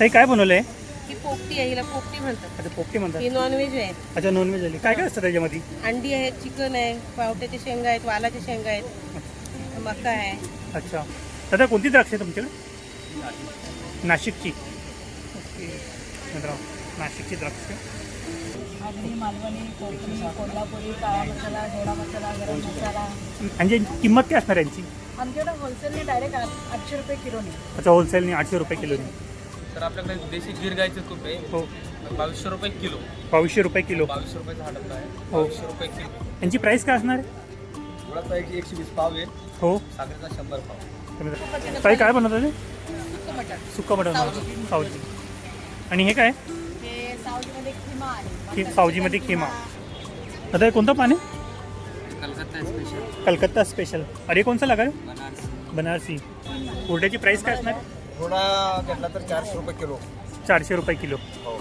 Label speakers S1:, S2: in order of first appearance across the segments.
S1: ताई काय बनवलं आहे
S2: ही पोपटी आहे हिला पोपटी म्हणतात.
S1: अच्छा पोपटी म्हणतात.
S2: ही नॉनव्हेज आहे.
S1: अच्छा नॉनव्हेज आली काय काय असतं त्याच्यामध्ये?
S2: अंडी आहे चिकन आहे पावट्याच्या शेंगा आहेत वालाच्या शेंगा आहेत मका आहे.
S1: अच्छा. दादा कोणती द्राक्ष आहे तुमच्याकडे? नाशिकची. मित्रांनो, नाशिकची द्राक्ष.
S3: आगरी मालवणी कोकणी कोल्हापुरी काळा मसाला गोडा मसाला गरम मसाला.
S1: आणि यांची किंमत काय असणार यांची?
S3: आमच्याकडे होलसेलने डायरेक्ट आठशे रुपये किलोने.
S1: अच्छा होलसेलनी आठशे रुपये किलोनी.
S4: तर आपल्याकडे देशी गिर गायचं तूप आहे.
S1: हो.
S4: बावीसशे रुपये किलो.
S1: बावीसशे रुपये किलो.
S4: बावीसशे रुपयाचा हा डब्बा आहे.
S1: हो.
S4: बावीसशे रुपये किलो.
S1: यांची प्राईस काय असणार? आहे
S4: गुळाचा एक एकशे वीस पाव आहे.
S1: हो.
S4: साखरेचा शंभर पाव.
S1: ताई काय बनवतं ते?
S2: सुकं मटण
S1: सुक्का सावजी. आणि हे काय?
S3: हे खिमा आहे.
S1: सावजीमध्ये किमा दादा हे कोणतं पाणी
S4: कलकत्ता स्पेशल
S1: कलकत्ता स्पेशल अरे कोणचं लागेल?
S4: बनारस.
S1: बनारसी. कुर्ड्याची प्राईस काय असणार?
S4: थोडा घेतला तर चारशे रुपये किलो.
S1: चारशे रुपये किलो.
S4: हो.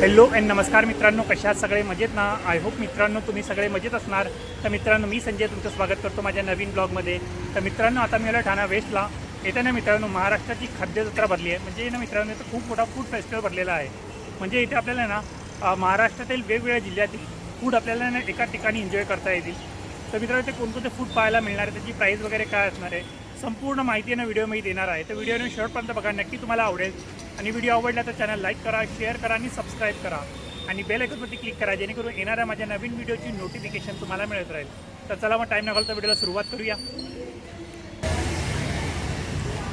S1: हॅलो अँड नमस्कार मित्रांनो कशा सगळे? मजेत ना? आय होप मित्रांनो तुम्ही सगळे मजेत असणार. तर मित्रांनो मी संजय तुमचं स्वागत करतो माझ्या नवीन ब्लॉगमध्ये. तर मित्रांनो आता मी आलो ठाणा वेस्टला. येत्या ना मित्रांनो महाराष्ट्राची खाद्य जत्रा भरली आहे. म्हणजे ना मित्रांनो इथं खूप मोठा फूड फेस्टिवल भरलेला आहे. म्हणजे इथे आपल्याला ना महाराष्ट्रातील वेगवेगळ्या जिल्ह्यातील फूड आपल्याला ना एका ठिकाणी एन्जॉय करता येतील. तर मित्रांनो ते कोणकोणते फूड पाहायला मिळणार आहे? त्याची प्राईस वगैरे काय असणार आहे? संपूर्ण माहिती आहे ना मी देणार आहे. तर व्हिडिओने शेवटपर्यंत बघा नक्की तुम्हाला आवडेल. आणि व्हिडिओ आवडला तर चॅनल लाईक करा शेअर करा आणि सबस्क्राईब करा. आणि बेल आयकॉनवरती क्लिक करा जेणेकरून येणाऱ्या माझ्या नवीन व्हिडिओची नोटिफिकेशन तुम्हाला मिळत राहील. तर चला मग टाईम न तर व्हिडिओला सुरुवात करूया.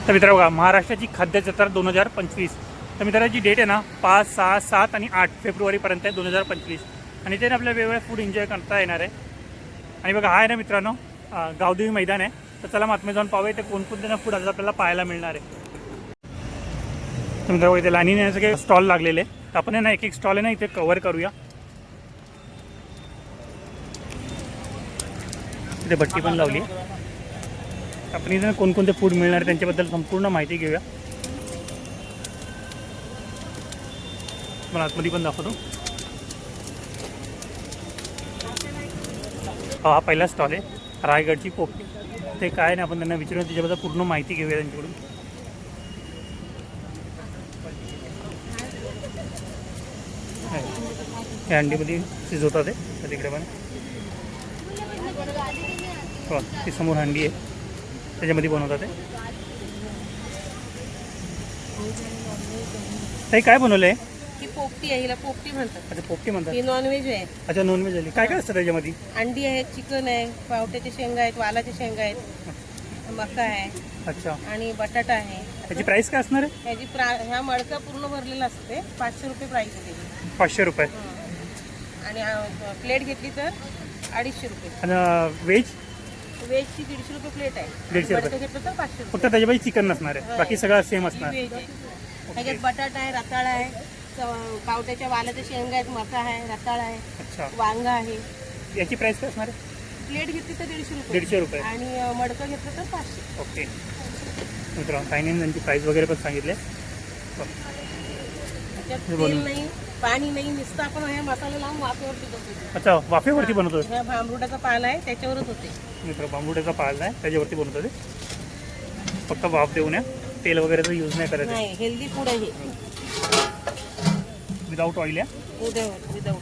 S1: तर मित्र बघा महाराष्ट्राची खाद्य जत्रा दोन हजार पंचवीस. तर मित्राची डेट आहे ना पाच सहा सात आणि आठ फेब्रुवारीपर्यंत आहे दोन हजार पंचवीस. आणि ते आपल्या वेगवेगळ्या फूड एन्जॉय करता येणार आहे. आणि बघा हा आहे ना मित्रांनो गावदेवी मैदान आहे. तर चला मग आतमध्ये जाऊन पाहूया ते कोणकोणते ना फूड आज आपल्याला पाहायला मिळणार आहे. तर इथे लाईनीने हे सगळे स्टॉल लागलेले तर आपण आहे ना एक एक स्टॉल आहे ना इथे कवर करूया. इथे भट्टी पण लावली आपण इथे कोणकोणते फूड मिळणार आहे त्यांच्याबद्दल संपूर्ण माहिती घेऊया. मला आतमध्ये पण दाखवतो. हा हा पहिला स्टॉल आहे. रायगडची पोपटी. ते काय नाही आपण त्यांना विचारून त्याच्याबद्दल पूर्ण माहिती घेऊया त्यांच्याकडून. हे अंडीमध्ये शिजवतात ते तिकडे पण. हो ती समोर हंडी आहे. त्याच्यामध्ये बनवतात ते. काय बनवलं आहे
S2: ही पोपटी आहे हिला पोपटी म्हणतात.
S1: अच्छा पोपटी म्हणतात.
S2: ही नॉनव्हेज आहे.
S1: अच्छा नॉनव्हेज आली. काय काय असतं त्याच्यामध्ये?
S2: अंडी आहे चिकन आहे पावट्याच्या शेंगा आहेत वालाच्या शेंगा आहेत मका आहे
S1: अच्छा.
S2: आणि बटाटा आहे.
S1: त्याची प्राईस काय असणार आहे?
S2: ह्याची प्रा ह्या मडका पूर्ण भरलेला असते. पाचशे रुपये प्राईस आहे त्याची.
S1: पाचशे रुपये.
S2: आणि प्लेट घेतली तर अडीचशे रुपये.
S1: आणि व्हेज
S2: व्हेजची दीडशे रुपये प्लेट आहे.
S1: दीडशे रुपये.
S2: घेतलं तर पाचशे
S1: फक्त
S2: रुपये.
S1: त्याच्यामध्ये चिकन नसणार आहे. बाकी सगळं सेम असणार.
S2: व्हेज आहे. ह्याच्यात बटाटा आहे रताळा आहे. पावट्याच्या वालाच्या शेंगा आहेत मका आहे रताळा आहे
S1: अच्छा.
S2: वांगा आहे.
S1: याची प्राईस काय असणार आहे?
S2: प्लेट घेतली तर दीडशे रुपये.
S1: दीडशे रुपये.
S2: आणि मडकं घेतलं तर पाचशे.
S1: ओके. मित्रांनो फायनल त्यांची प्राईस वगैरे पण सांगितले. हे
S2: तेल. नाही पाणी नाही नुसतं आपण हे मसाला लावून वाफेवरती बनवतो
S1: अच्छा वाफेवरती बनवतो?
S2: ह्या भांबरुटाचा पाला आहे त्याच्यावरच होते.
S1: मित्र बांबुड्याचा पाळला आहे त्याच्यावरती बनवतो ते. फक्त वाफ देऊन या. तेल वगैरेचा यूज नाही करायचं.
S2: हेल्दी फूड आहे हे.
S1: विदाऊट ऑइल आहे
S2: उद्या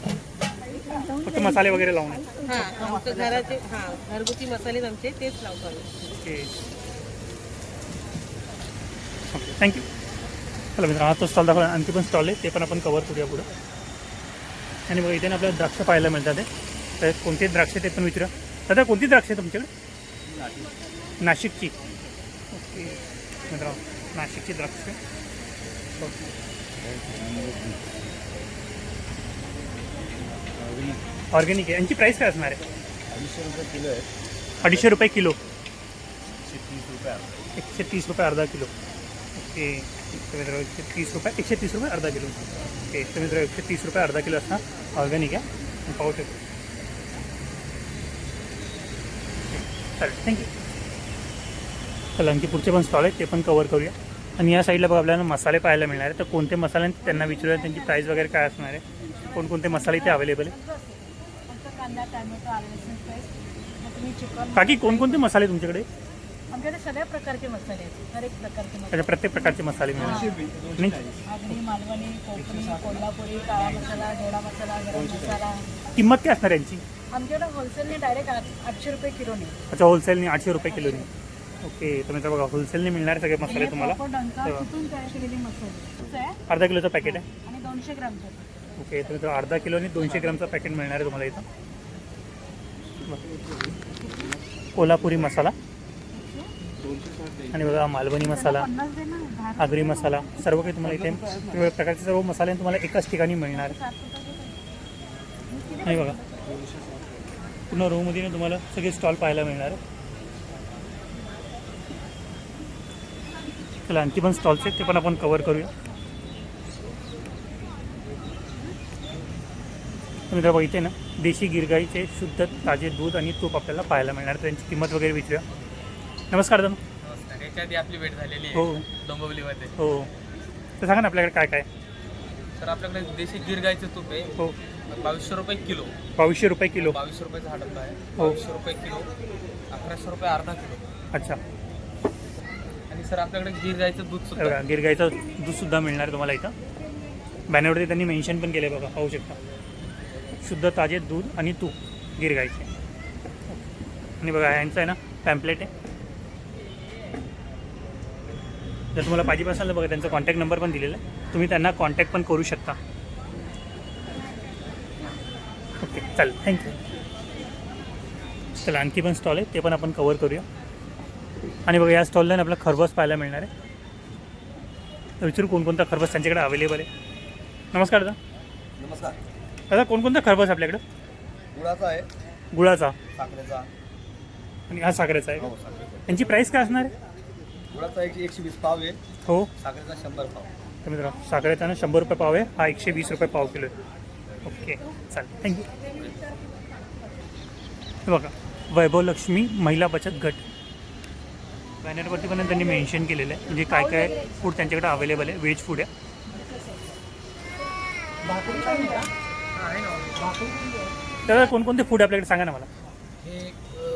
S1: फक्त मसाले वगैरे लावून आहे
S2: हां आमचं घराचे हां घरगुती मसाले आमचे तेच लावतो आम्ही.
S1: ओके. ओके थँक्यू चला मित्र हा तो स्टॉल दाखवा आणखी पण स्टॉल आहे. ते पण आपण कवर करूया पुढं. आणि बघा इथे ना आपल्याला द्राक्ष पाहायला मिळतात आहे. तर कोणती द्राक्ष ते पण विचारा. दादा कोणती द्राक्ष आहे तुमच्याकडे? नाशिकची. ओके. मित्र नाशिकची द्राक्ष. ऑर्गॅनिक आहे. यांची प्राईस काय असणार आहे?
S4: अडीचशे रुपये किलो आहे.
S1: अडीचशे रुपये किलो.
S4: तीस रुपये
S1: एकशे तीस रुपये अर्धा किलो. ओके. तर मित्र एकशे तीस रुपये एकशे तीस रुपये अर्धा किलो. ओके. तर मित्र एकशे तीस रुपये अर्धा किलो असणार. ऑर्गॅनिक आहे. पाहू शकतो. चालेल. थँक्यू चला आणखी पुढचे पण स्टॉल आहेत. ते पण कवर करूया. आणि या साईडला बघा आपल्याला मसाले पाहायला मिळणार आहे तर कोणते मसाले आहेत त्यांना विचारूया. त्यांची प्राईस वगैरे काय असणार आहे? कोणकोणते मसाले इथे अवेलेबल आहे काकी कोणकोणते मसाले तुमच्याकडे?
S3: आमच्याकडे सगळ्या प्रकारचे मसाले आहेत. हर एक प्रकारचे
S1: प्रत्येक प्रकारचे मसाले
S3: आगरी मालवणी कोकणी कोल्हापुरी काळा मसाला गोडा मसाला गरम मसाला.
S1: किंमत काय असणार यांची?
S3: आमच्याकडे होलसेलने डायरेक्ट आठशे रुपये किलोने.
S1: अच्छा होलसेलने आठशे रुपये किलोनी. ओके तर मित्र बघा होलसेलने मिळणारे सगळे मसाले तुम्हाला. अर्धा किलोचं पॅकेट आहे.
S3: आणि दोनशे ग्रामचे
S1: ओके तर मित्र अर्धा किलो आणि दोनशे ग्रामचं पॅकेट मिळणार आहे तुम्हाला इथं. कोल्हापुरी मसाला. आणि बघा मालवणी मसाला आगरी मसाला सर्व काही तुम्हाला इथे वेगवेगळ्या प्रकारचे सर्व मसाले तुम्हाला एकाच ठिकाणी मिळणार. आहे. बघा पूर्ण रोमध्ये ना तुम्हाला सगळे स्टॉल पाहायला मिळणार. आहे. चला आणखी पण स्टॉल्स आहेत ते पण आपण कवर करूया. तर मित्र बघा इथे ना देशी गिरगाईचे शुद्ध ताजे दूध आणि तूप आपल्याला पाहायला मिळणार. त्यांची किंमत वगैरे विचारूया. नमस्कार दादा.
S5: नमस्कार. याच्या आधी आपली भेट झालेली
S1: हो.
S5: डोंबिवलीमध्ये.
S1: हो. तर सांगा ना आपल्याकडे काय काय?
S5: तर आपल्याकडे देशी गिर गायचं तूप आहे.
S1: हो.
S5: बावीसशे रुपये किलो.
S1: बावीसशे रुपये किलो.
S5: बावीसशे रुपयाचा हा डब्बा आहे.
S1: हो.
S5: बावीसशे रुपये किलो. अकराशे रुपये अर्धा किलो.
S1: अच्छा.
S5: सर आपल्याकडे गिर गायचं दूध सुद्धा
S1: बघा
S5: आहे.
S1: गिरगाईचं दूधसुद्धा मिळणार आहे तुम्हाला इथं. बॅनरवरती त्यांनी मेन्शन पण केलं आहे बघा पाहू शकता. शुद्ध ताजे दूध आणि तूप गिरगाईचे आणि बघा यांचं आहे ना पॅम्पलेट आहे. जर तुम्हाला पाहिजे असेल तर बघा त्यांचा कॉन्टॅक्ट नंबर पण दिलेला आहे. तुम्ही त्यांना कॉन्टॅक्ट पण करू शकता. ओके चालेल. थँक्यू चला आणखी पण स्टॉल आहे ते पण आपण कवर करूया. आणि बघा या स्टॉलला ना आपल्याला खरबस पाहायला मिळणार आहे. विचारू कोणकोणता खरबस त्यांच्याकडे अवेलेबल आहे. नमस्कार दादा.
S4: नमस्कार.
S1: दादा कोणकोणता खरबस आपल्याकडं?
S4: गुळाचा आहे.
S1: गुळाचा.
S4: साखरेचा.
S1: आणि हा साखरेचा आहे
S4: हो साखरेचा
S1: यांची प्राईस काय असणार आहे?
S4: गुळाचा एकशे एकशे वीस पाव आहे.
S1: हो.
S4: साखरेचा शंभर पाव.
S1: तर मित्र साखरेचा ना शंभर रुपये पाव आहे. हा एकशे वीस रुपये पाव किलो आहे. ओके चालेल. थँक्यू हे बघा वैभव लक्ष्मी महिला बचत गट. बॅनरवरती पण त्यांनी मेन्शन केलेलं आहे. म्हणजे काय काय फूड त्यांच्याकडे अवेलेबल आहे. व्हेज फूड आहे. तर कोणकोणते फूड आपल्याकडे? सांगा ना मला.
S6: हे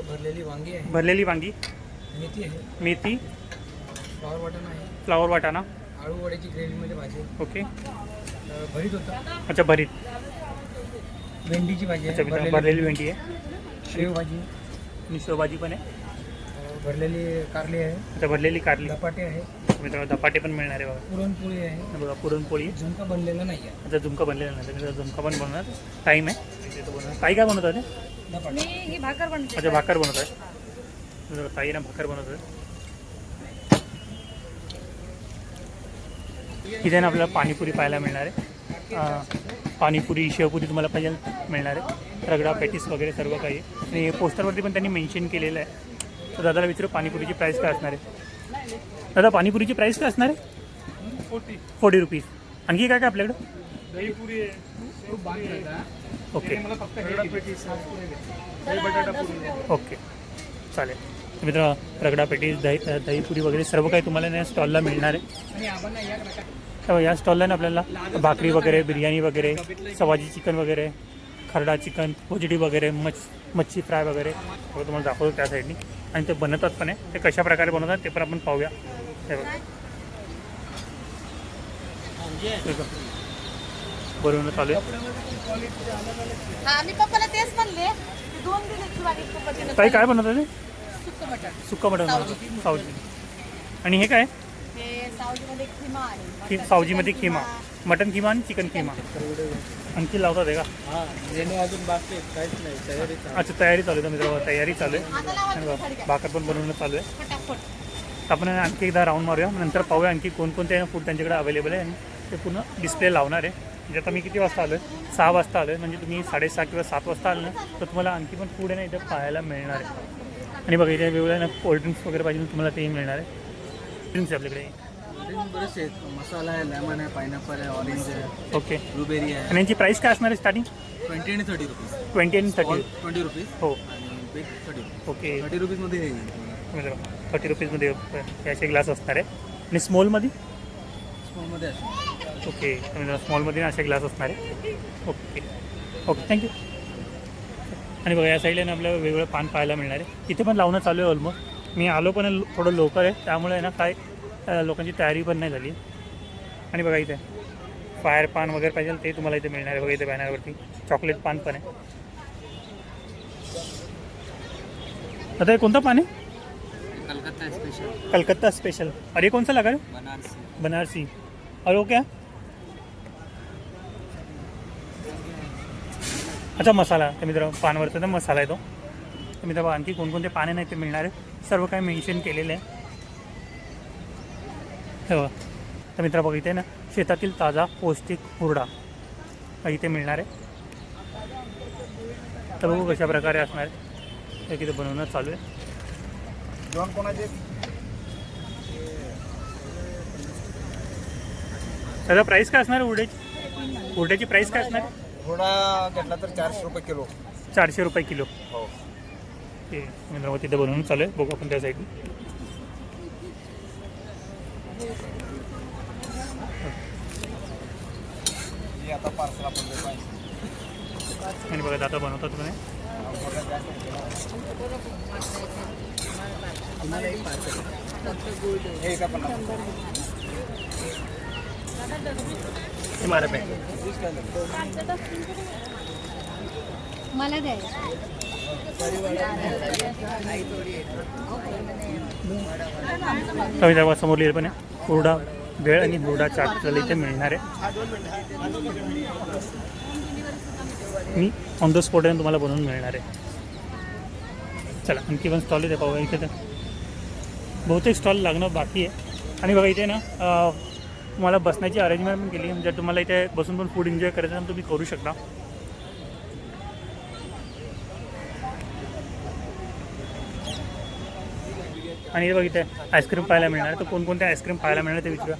S6: भरलेली वांगी आहे.
S1: भरलेली वांगी.
S6: मेथी आहे.
S1: मेथी.
S6: फ्लावर वाटण आहे.
S1: फ्लावर वाटाणा.
S6: आळू वड्याची ग्रेव्हीमध्ये भाजी.
S1: ओके.
S6: भरीत होता.
S1: अच्छा भरीत.
S6: भेंडीची भाजी
S1: अच्छा
S6: भरलेली
S1: भेंडी. आहे.
S6: शेव भाजी
S1: आणि शेवभाजी पण आहे.
S6: भरलेली कारली आहे.
S1: अच्छा भरलेली कारली.
S6: धपाटे आहे.
S1: मित्रांनो धपाटे पण मिळणार आहे बघा.
S6: पुरणपोळी आहे.
S1: हे बघा पुरणपोळी.
S6: झुणका बनलेला नाही आहे.
S1: आता झुमका बनलेला नाही तर झुमका पण बनवणार टाईम आहे. बनवणार ताई काय बनवत आहे?
S6: धपाटे.
S3: ही भाकर बनते
S1: अच्छा भाकर बनवत आहे. तर ताई ना भाकर बनवत आहे. इथे ना आपल्याला पाणीपुरी पाहायला मिळणार आहे. अं, पाणीपुरी शेवपुरी तुम्हाला पाहिजे मिळणार आहे. रगडा पॅटीस वगैरे सर्व काही आहे. आणि पोस्टरवरती पण त्यांनी मेन्शन केलेलं आहे. तर दादाला विचारू पाणीपुरीची प्राईस काय असणार आहे? दादा पाणीपुरीची प्राईस काय असणार आहे? फोर्टी. फोर्टी रुपीज आणखी काय काय आपल्याकडं? ओके ओके चालेल. तर मित्र रगडा पेटीस दही दहीपुरी वगैरे सर्व काही तुम्हाला या स्टॉलला मिळणार आहे. या स्टॉलला ना आपल्याला भाकरी वगैरे बिर्याणी वगैरे सवाजी चिकन वगैरे खरडा चिकन पोजिडी वगैरे मच मच्छी फ्राय वगैरे सगळं तुम्हाला दाखवतो त्या साईडनी आणि ते बनवतात पण आहे ते कशा प्रकारे बनवतात ते पण आपण पाहूया. हे बघा. बनवणं चालू आहे.
S2: हा
S1: ताई काय बनवतात ते?
S2: सुक्क मटण
S1: सावजी. आणि हे काय?
S2: सावजीमध्ये खिमा
S1: मटन किमा आणि चिकन किमा? आणखी लावतात आहे का?
S6: हां मेनू अजून बाकी काहीच नाही तयारी
S1: अच्छा तयारी चालू आहे मित्र तयारी चालू आहे. भाकर पण बनवणं चालू आहे. आपण आणखी एकदा राऊंड मारूया. नंतर पाहूया आणखी कोणकोणते फूड त्यांच्याकडे अवेलेबल आहे. आणि ते पूर्ण डिस्प्ले लावणार आहे. म्हणजे आता मी किती वाजता आलो आहे सहा वाजता आलो आहे म्हणजे तुम्ही साडेसहा किंवा सात वाजता आलं ना तर तुम्हाला आणखी पण फूड आहे ना इथं पाहायला मिळणार आहे. आणि बघा इथे वेगवेगळ्या कोल्ड्रिंक्स वगैरे पाहिजे तुम्हाला तेही मिळणार आहे. ड्रिंक्स आहे
S6: आहेत. मसाला आहे लेमन आहे पायनॅपल आहे ऑरेंज आहे
S1: ओके
S6: ब्लूबेरी आहे.
S1: आणि यांची प्राईस काय असणार आहे स्टार्टिंग
S6: ट्वेंटी आणि थर्टी रुपीज
S1: ट्वेंटी आणि थर्टी
S6: ट्वेंटी रुपीज
S1: हो.
S6: आणि big thirty rupees
S1: okay
S6: thirty रुपीजमध्ये हे
S1: थर्टी रुपीजमध्ये हे असे ग्लास असणार आहे. आणि स्मॉलमध्ये
S6: स्मॉलमध्ये असेल
S1: ओके स्मॉलमध्ये असे ग्लास असणार आहे. ओके ओके थँक्यू आणि बघा या साईडला ना आपल्याला वेगवेगळं पान पाहायला मिळणार आहे. इथे पण लावणं चालू आहे ऑलमोस्ट मी आलो पण थोडं लवकर आहे. त्यामुळे ना काय लोकांची तयारी पण नाही झाली. आणि बघा इथे फायर पान वगैरे पाहिजे ते तुम्हाला इथे मिळणार आहे. बघा इथे बॅनरवरती चॉकलेट पान पण आहे. आता हे कोणतं पान आहे?
S6: कलकत्ता स्पेशल
S1: कलकत्ता स्पेशल और ये कौन सा लगा
S6: बनारसी.
S1: बनारसी. और वो क्या अच्छा मसाला. तर मित्र पानवरचा तर मसाला आहे तो. तर मित्र आणखी कोणकोणते पाने नाही ते मिळणार आहे. सर्व काही मेन्शन केलेलं आहे. हे बघा. तर मित्र बघा इथे ना शेतातील ताजा पौष्टिक हुरडा हा इथे मिळणार आहे. तर बघू कशा प्रकारे असणार आहे. हे तिथे बनवणं चालू आहे.
S4: दोन कोणाचे?
S1: सगळं प्राईस काय असणार आहे हुरड्याची? हुरड्याची प्राईस काय असणार आहे?
S4: थोडा घेतला तर चारशे रुपये किलो.
S1: चारशे रुपये किलो.
S4: हो.
S1: ते मित्रांनो तिथे बनवून चालू आहे. बघू आपण त्या साईडने
S4: ही आता पार्सल आपण.
S1: आणि बघा आता बनवतात तुम्ही
S4: हे का पन्नास
S1: तुम्हाला पे
S7: मला द्यायचं
S1: समोर लिहिलं पण आहे. हुरडा भेळ आणि हुरडा चाट आपल्याला इथे मिळणार आहे. मी ऑन द स्पॉट तुम्हाला बनवून मिळणार आहे. चला आणखी पण स्टॉल इथे पाहूया. इथे तर बहुतेक स्टॉल लागणं बाकी आहे. आणि बघा इथे ना तुम्हाला बसण्याची अरेंजमेंट पण केली. म्हणजे तुम्हाला इथे बसून पण फूड एन्जॉय करायचं तुम्ही करू शकता. आणि हे बघ इथे आईस्क्रीम पाहायला मिळणार तर कोणकोणते आईस्क्रीम पाहायला मिळणार ते विचारूया.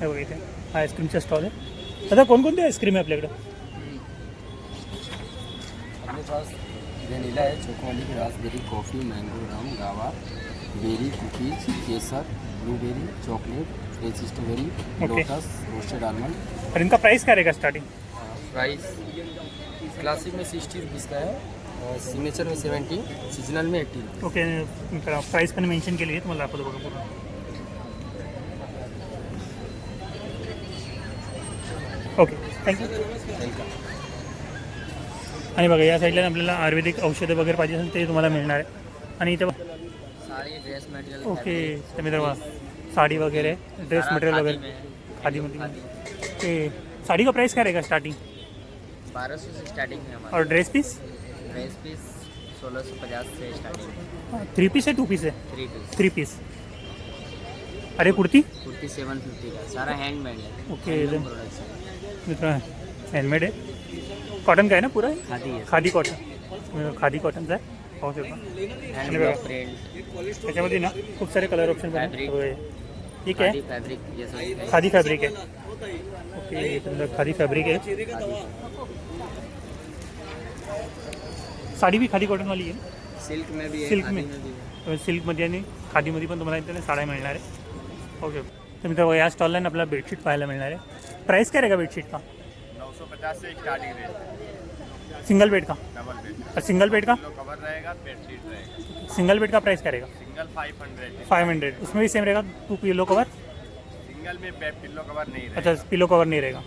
S1: हे बघ इथे हा आईस्क्रीमचा स्टॉल आहे आता कोणकोणते आईस्क्रीम आहे आपल्याकडं?
S6: अपने पास वेनिला है चोकोवाली raspberry coffee mango rum guava berry cookies केसर blueberry chocolate fresh strawberry lotus roasted almond.
S1: और इनका प्राइस क्या रहेगा स्टार्टिंग
S6: प्राइस क्लासिक में सिक्सटी रुपीज़ का है। सिग्नेचर में सेवेंटी सीजनल में एट्टी
S1: ओके प्राइस पण मेन्शन केली आहे तुम्हाला दाखवतो बघा पूर्ण. ओके थँक्यू
S6: वेलकम
S1: आणि बघा या साईडला आपल्याला आयुर्वेदिक औषधं वगैरे पाहिजे असेल ते तुम्हाला मिळणार आहे. आणि इथे बघ-
S6: सारी ड्रेस मटेरियल
S1: ओके तर मित्र बघा, साडी वगैरे ड्रेस मटेरियल वगैरे. खादीमध्ये. ते साड़ी का प्राइस क्या रहेगा स्टार्टिंग
S6: बारह सौ से स्टार्टिंग है हमारा
S1: और ड्रेस पीस
S6: ड्रेस पीस सोलह सौ पचास से स्टार्टिंग
S1: थ्री पीस है टू पीस है?
S6: थ्री पीस
S1: थ्री पीस अरे कुर्ती?
S6: कुर्ती सेवन फिफ्टी का सारा हैंडमेड है।
S1: ओके
S6: है।
S1: मित्र हँडमेड आहे कॉटन का है ना पुरा?
S6: खादी है।
S1: खादी कॉटन खादी बघा.
S6: प्रिंट
S1: त्याच्यामध्ये ना खूप सारे कलर ऑप्शन. ठीक आहे
S6: खादी फॅब्रिक
S1: आहे ओके खादी फॅब्रिक आहे साडी बी खादी कॉटनवाली आहे
S6: सिल्क में भी है खादी
S1: में?
S6: में भी है।
S1: सिल्कमध्ये आणि खादीमध्ये पण तुम्हाला इथे साड्या मिळणार आहे ओके तर मित्र या स्टॉलला ना आपल्याला बेडशीट पाहायला मिळणार आहे प्राईस काय रहेगा बेडशीट का?
S4: नौ सौ पचास से स्टार्टिंग रेट
S1: सिंगल बेड का?
S4: डबल बेड
S1: और सिंगल बेड का?
S4: कवर रहेगा बेडशीट रहेगा।
S1: सिंगल बेड का प्राइस क्या रहेगा?
S4: Single five hundred
S1: five hundred उसमें भी सेम रहेगा टू पिलो कवर
S4: सिंगल में बेड पिल्लो कवर नहीं
S1: अच्छा पिलो कवर नहीं रहेगा।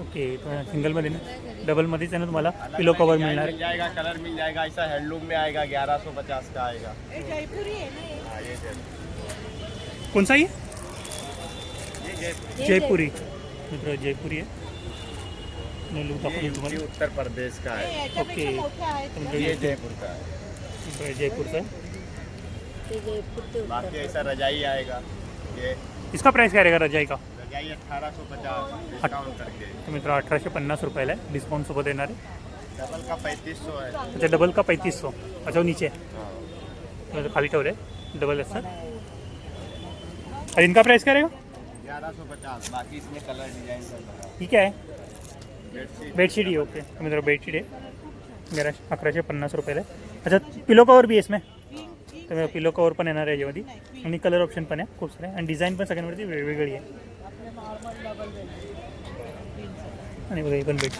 S1: ओके तो सिंगलमध्ये ना? डबलमध्येच आहे ना तुम्हाला? पिलो कवर मिळणार.
S4: मिल जाएगा कलर मिल जाएगा ऐसा हैंडलूम में आएगा ग्यारह सौ पचास का आएगा।
S2: हे जयपुरी आहे ना हे?
S4: हाँ, ये जय-
S1: आहे कोणचा आहे
S4: ये जय-
S1: जयपुरी। मित्र जयपुरी आहे आणि लूक दाखवतो
S4: ये
S1: तुम्हाला
S4: यूपी उत्तर प्रदेश का
S2: हे।
S4: है
S2: याच्यापेक्षा
S1: ओके.
S2: मोठे आहेत
S1: तर
S2: ना.
S1: म्हणजे
S4: ये जयपुर का है।
S1: मित्र जयपूरचा आहे
S7: ते जयपूर ते
S4: बाकी ऐसा रजाई आएगा। ये
S1: इसका प्राइस क्या रहेगा रजाई का?
S4: रजाई अठारह सौ पचास डिस्काउंट करके।
S1: तर मित्र अठराशे पन्नास रुपयाला आहे डिस्काउंटसोबत येणार आहे
S4: डबल का पैंतीस सौ है।
S1: अच्छा डबल का पैंतीस सौ। अच्छा वो नीचे।
S4: हाँ।
S1: मतलब खाली ठेवले डबल असतात और इनका प्राइस क्या रहेगा?
S4: ग्यारह सौ पचास बाकी इसमें कलर डिज़ाइन सब लगा
S1: ठीक है।
S4: बेडशीट
S1: बेडशीट ही ओके मित्र बेडशीट है। जरा अकराशे पन्नास रुपयाला आहे अच्छा पिलो कवर बी आहे इसमें? तर पिलो कवर पण येणार आहे याच्यामध्ये आणि कलर ऑप्शन पण आहे खूप सारे। आणि डिझाईन पण सगळ्यांवरती वेगवेगळी आहे आणि बघा ही पण बेड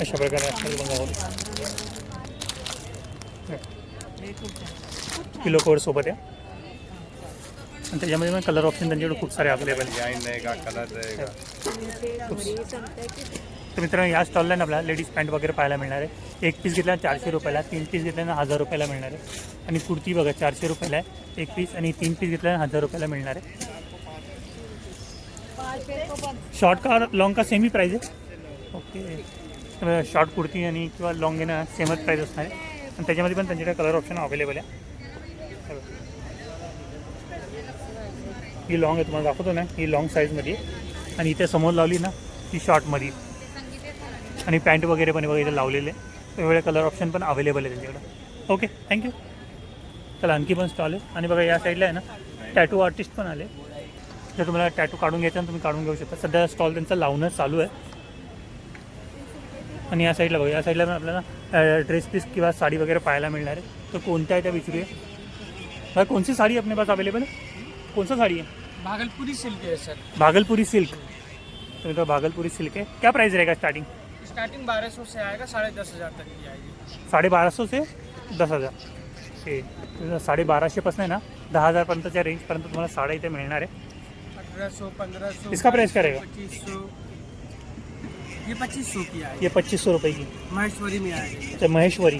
S1: अशा प्रकारे असतात बघा
S3: हे खूप छान
S1: पिलो कवर सोबत आहे. आणि त्याच्यामध्ये पण कलर ऑप्शन त्यांच्याकडे खूप सारे अवेलेबल
S4: रहेगा
S1: तर मित्रांनो या स्टॉलला ना आपल्याला लेडीज पॅन्ट वगैरे पाहायला मिळणार आहे. एक पीस घेतला चारशे रुपयाला. तीन पीस घेतल्यानं हजार रुपयाला मिळणार आहे. आणि कुर्ती बघा चारशे रुपयाला आहे. एक पीस आणि तीन पीस घेतल्यानं हजार रुपयाला मिळणार आहे. शॉर्ट का लॉंग का सेमी प्राईज आहे. ओके शॉर्ट कुर्ती आणि किंवा लॉंग घेणं सेमच प्राईज असणार आहे. आणि त्याच्यामध्ये पण त्यांच्याकडे कलर ऑप्शन अवेलेबल आहे. ही लॉंग आहे तुम्हाला दाखवतो ना. ही लॉंग साईजमध्ये आणि इथे समोर लावली ना ती शॉर्टमध्ये आणि पॅन्ट वगैरे पण बघा इथे लावलेले. वेगवेगळे कलर ऑप्शन पण अवेलेबल आहे त्यांच्याकडं. ओके थँक्यू चला आणखी पण स्टॉल आहे. आणि बघा या साईडला आहे ना टॅटू आर्टिस्ट पण आले. जर तुम्हाला टॅटू काढून घ्यायचा तुम्ही काढून घेऊ शकता. सध्या स्टॉल त्यांचा लावणं चालू आहे. आणि या साईडला बघा या साईडला पण आपल्याला ड्रेस पीस किंवा साडी वगैरे पाहायला मिळणार आहे. तर कोणत्या आहे त्या विचारूया. भाई सी साड़ी अपने पास अवेलेबल है कौन सा साड़ी है
S5: भागलपुरी सिल्क है सर
S1: भागलपुरी सिल्क तो मित्रों भागलपुरी सिल्क है क्या प्राइस रहेगा स्टार्टिंग
S5: स्टार्टिंग बारह सौ से आएगा साढ़े दस हज़ार तक की आएगी.
S1: साडे से दस हजार. तर साडे बाराशेपासून आहे ना दहा हजारपर्यंतच्या रेंजपर्यंत तुम्हाला साड्या इथे मिळणार आहे.
S5: अठारह सौ पंद्रह सौ
S1: इसका प्राइस क्या रहेगा?
S5: पच्चीस सौ। ये पच्चीस सौ की
S1: ये पच्चीस सौ रुपये की।
S5: महेश्वरी में आएगी।
S1: अच्छा महेश्वरी।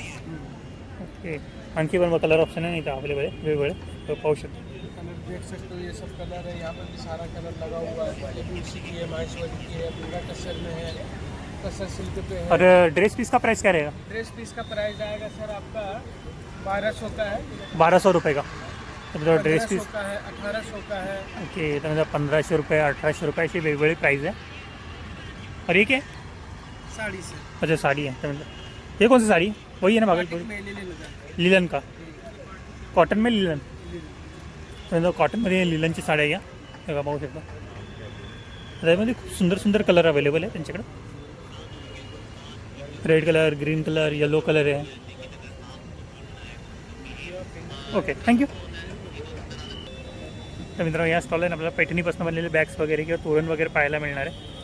S1: ओके। आणखी पण कलर ऑप्शन आहे वेगवेगळे. तो पाहू शकतो.
S5: कलर देख सकते हो ये सब कलर है। यहाँ पर भी सारा कलर लगा हुआ है। की है माहेश्वरी की है पूरा कसर में है। कसर सिल्क पे है।
S1: और ड्रेस पीस का प्राइस क्या रहेगा?
S5: ड्रेस पीस का प्राइस आएगा सर आपका बारह सौ का है।
S1: बारह सौ रुपये का। मित्रांनो ड्रेस पीस
S5: का है अठारह सौ का है।
S1: ओके पंधराशे रुपये अठराशे रुपये अशी वेगवेगळी प्राईज आहे और ये क्या है?
S5: साड़ी से।
S1: अच्छा साड़ी है तो ये कौन सी साड़ी? वही है ना भागलपुरी? लिलन का? कॉटन में लीलन तर कॉटनमध्ये लिलनची साड्या आहे या हे बघा पाहू शकता त्यामध्ये खूप सुंदर सुंदर कलर अवेलेबल आहे त्यांच्याकडे red colour green colour yellow colour आहे ओके थँक्यू तर मित्रांनो या स्टॉलला आपल्याला पैठणीपासून बनलेले बॅग्स वगैरे किंवा तोरण वगैरे पाहायला मिळणार आहे.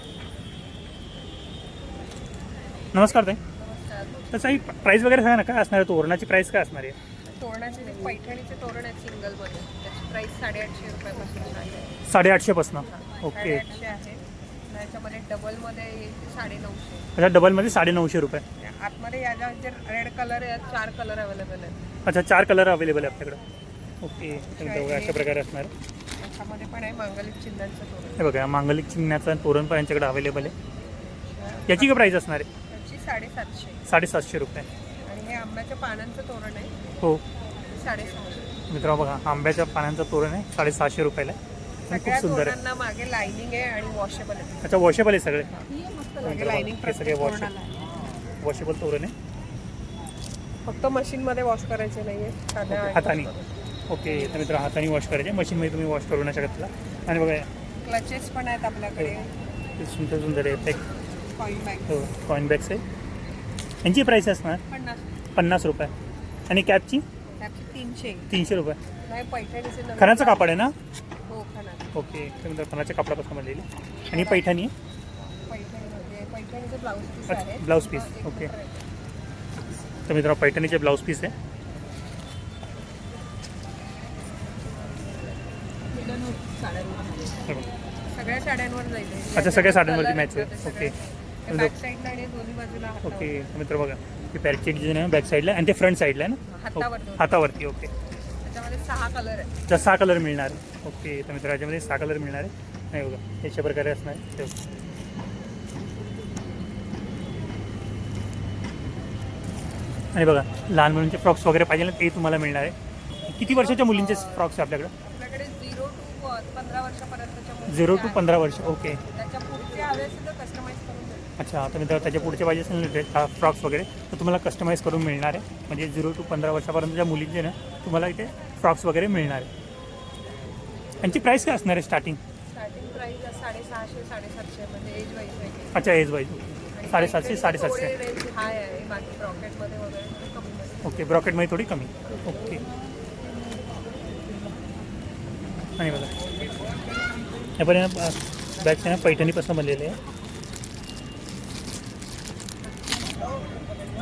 S1: नमस्कार ताई. तसं ही प्राईस वगैरे सांगा ना काय असणार आहे? तोरणाची प्राईस काय असणार आहे?
S8: तोरणाचे ते पैठणीचे तोरण आहेत सिंगलमध्ये त्याची प्राईस साडेआठशे रुपयापासून आहे.
S1: साडेआठशेपासून? ओके.
S8: साडेआठशे आहे. त्याच्यामध्ये डबलमध्ये येईल ते साडेनऊशे.
S1: अच्छा डबलमध्ये साडेनऊशे रुपये.
S8: आतमध्ये याच्या रेड कलर आहेत चार कलर अवेलेबल आहेत.
S1: अच्छा चार कलर अवेलेबल आहे आपल्याकडं. ओके. बघा अशा प्रकारे असणार? आहे.
S8: त्याच्यामध्ये पण आहे मांगलिक चिन्हांचं तोरण.
S1: हे बघा मांगलिक चिन्हाचं तोरण पण यांच्याकडे अवेलेबल आहे. याची काय प्राईस असणार आहे?
S8: त्याची साडेसातशे.
S1: साडेसातशे रुपये.
S8: आणि हे आंब्याच्या पानांचं तोरण आहे.
S1: हो.
S8: साडेसहाशे.
S1: मित्रांनो बघा आंब्याच्या पानांचं तोरण आहे साडेसहाशे रुपयाला. आहे आणि खूप
S8: सगळ्या
S1: सुंदर आहे.
S8: तोरणांना मागे लाइनिंग आहे आणि वॉशेबल आहे.
S1: अच्छा वॉशेबल आहे सगळे.
S8: मागे लाइनिंग
S1: हे सगळे वॉश वॉशेबल तोरण आहे.
S8: फक्त मशीनमध्ये वॉश करायचे नाहीये. साध्या
S1: हाताने. ओके तर मित्र हाताने वॉश करायचे. मशीनमध्ये तुम्ही वॉश करू नाही शकत त्याला. आणि बघा
S8: क्लचेस पण आहेत आपल्याकडे.
S1: ते सुंदर सुंदर आहे
S8: कॉइन बॅग
S1: हो कॉइन बॅग्स आहे यांची प्राईस असणार?
S8: पन्नास.
S1: पन्नास रुपये. आणि कॅपची?
S8: तीनशे.
S1: तीनशे रुपये.
S8: नाही पैठणीचे
S1: खणाचं कापड आहे ना?
S8: हो
S1: ओके त्यानंतर खणाच्या कापडापासून बनलेली. आणि पैठणी?
S8: पैठणीमध्ये पैठणीचे ब्लाऊज पीस
S1: अच्छा
S8: आहेत.
S1: Blouse piece okay. तर मित्रांनो पैठणीचे ब्लाऊज पीस आहे.
S8: सगळ्या साड्यांवर.
S1: अच्छा सगळ्या साड्यांवरती मॅच
S8: ते
S1: ओके. ओके तर मित्र बघा. ही पॅरचेट डिझाईन आहे बॅक साईडला आणि ते फ्रंट साईडला आहे ना? ओके. हातावरती ओके
S8: सहा कलर
S1: सहा कलर मिळणार. ओके तर मित्र याच्यामध्ये सहा कलर मिळणार आहे नाही बघा अशा प्रकारे असणार. ते बघा. आणि बघा लहान मुलांचे फ्रॉक्स वगैरे पाहिजे ना ते तुम्हाला मिळणार आहे. किती वर्षाच्या मुलींचे फ्रॉक्स आहे आपल्याकडे?
S8: पंधरा वर्षापर्यंतच्या मुली
S1: झिरो टू. पंधरा वर्ष ओके.
S8: त्याच्या पुढचे हवे असेल तर कस्टमाइज करून देऊ.
S1: अच्छा आता मित्र त्याच्या पुढचे पाहिजे असेल ना ड्रेस फ्रॉक्स वगैरे तर तुम्हाला कस्टमाइज करून मिळणार आहे. म्हणजे झिरो टू पंधरा वर्षापर्यंतच्या मुलींचे ना तुम्हाला इथे फ्रॉक्स वगैरे मिळणार आहे. यांची प्राईस काय असणार आहे स्टार्टिंग
S8: स्टार्टिंग प्राइस साडेसहाशे साडेसातशे म्हणजे एज वाईज आहे.
S1: अच्छा एज वाईज साडेसातशे साडेसातशे.
S8: रेंज हाय आहे बाकी ब्रॉकेटमध्ये वगैरे थोडी कमी मध्ये
S1: ओके ब्रॉकेटमध्ये थोडी कमी. ओके. आणि बघा. हे पण आहे ना पैठणीपासून बनलेले आहे.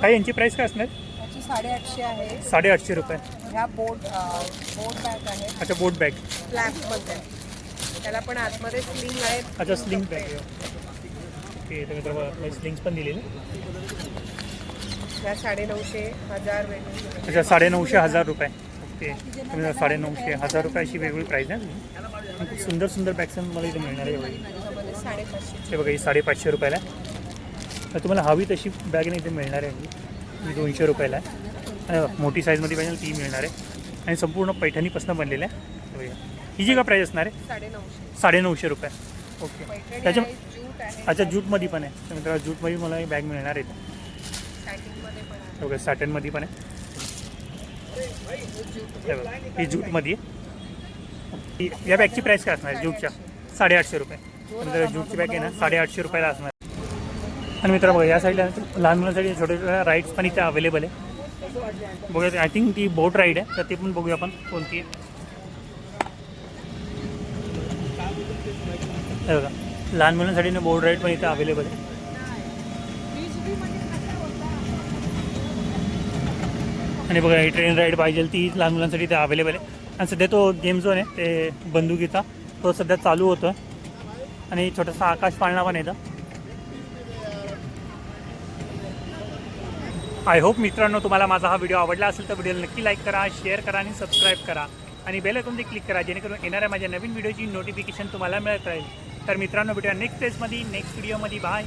S1: काय यांची प्राईस काय असणार?
S8: त्याची
S3: साडेआठशे आहे.
S1: साडेआठशे रुपये.
S3: ह्या बोट बोट बॅग आहे.
S1: अच्छा बोट बॅग
S3: फ्लॅपमध्ये त्याला पण आतमध्ये स्लिंग आहे.
S1: अच्छा स्लिंग बॅग ओके तर मित्रांनो स्लिंग्स पण दिलेली.
S3: ह्या साडेनऊशे हजार
S1: अच्छा साडेनऊशे हजार रुपये. ओके साडेनऊशे हजार रुपये अशी वेगवेगळी प्राईस आहे. आणि खूप सुंदर सुंदर बॅग्स मला इथे मिळणार आहे
S3: साडेपाचशे.
S1: हे बघा ही साडेपाचशे रुपयाला आहे. तर तुम्हाला हवी तशी बॅग नाही इथे मिळणार आहे ही. दोनशे रुपयाला आहे. मोठी साईजमध्ये पाहिजे ती मिळणार आहे. आणि संपूर्ण पैठणीपासून बनलेलं आहे. हे बघा. हिची का प्राईस असणार आहे?
S3: साडेनऊशे.
S1: रुपये. ओके त्याच्या अच्छा ज्यूटमध्ये पण आहे. तर मित्रांनो ज्यूटमध्ये मला ही बॅग मिळणार आहे इथे.
S3: सॅटिनमध्ये पण आहे.
S1: हे बघा सॅटनमध्ये पण आहे. बघा ज्यूटमध्ये आहे. ही- या बॅगची प्राईस काय असणार? आहे ज्यूटच्या साडेआठशे रुपये. नंतर ज्यूटची बॅग आहे ना साडेआठशे रुपयाला असणार. आणि मित्र बघा या साईडला लहान मुलांसाठी छोटे छोटे राईड्स पण इथे अवेलेबल आहे. बघूया आय थिंक ती बोट राईड आहे तर ती पण बघूया आपण कोणती आहे. बघा लहान मुलांसाठी ना बोट राईड पण इथे अवेलेबल आहे. आणि बघा ही ट्रेन राईड पाहिजे ती लहान मुलांसाठी इथे अवेलेबल आहे. आणि सध्या तो गेम झोन आहे ते बंदुकीचा तो सध्या चालू होतो आणि छोटासा आकाश पाळणा पण येतं आय होप मित्रांनो तुम्हाला माझा हा व्हिडिओ आवडला असेल तर व्हिडिओला नक्की लाईक करा शेअर करा आणि सबस्क्राईब करा. आणि बेल आयकॉन क्लिक करा जेणेकरून येणाऱ्या माझ्या नवीन व्हिडिओची नोटिफिकेशन तुम्हाला मिळत राहील. तर मित्रांनो भेटूया नेक्स्ट पेजमध्ये नेक्स्ट व्हिडिओमध्ये बाय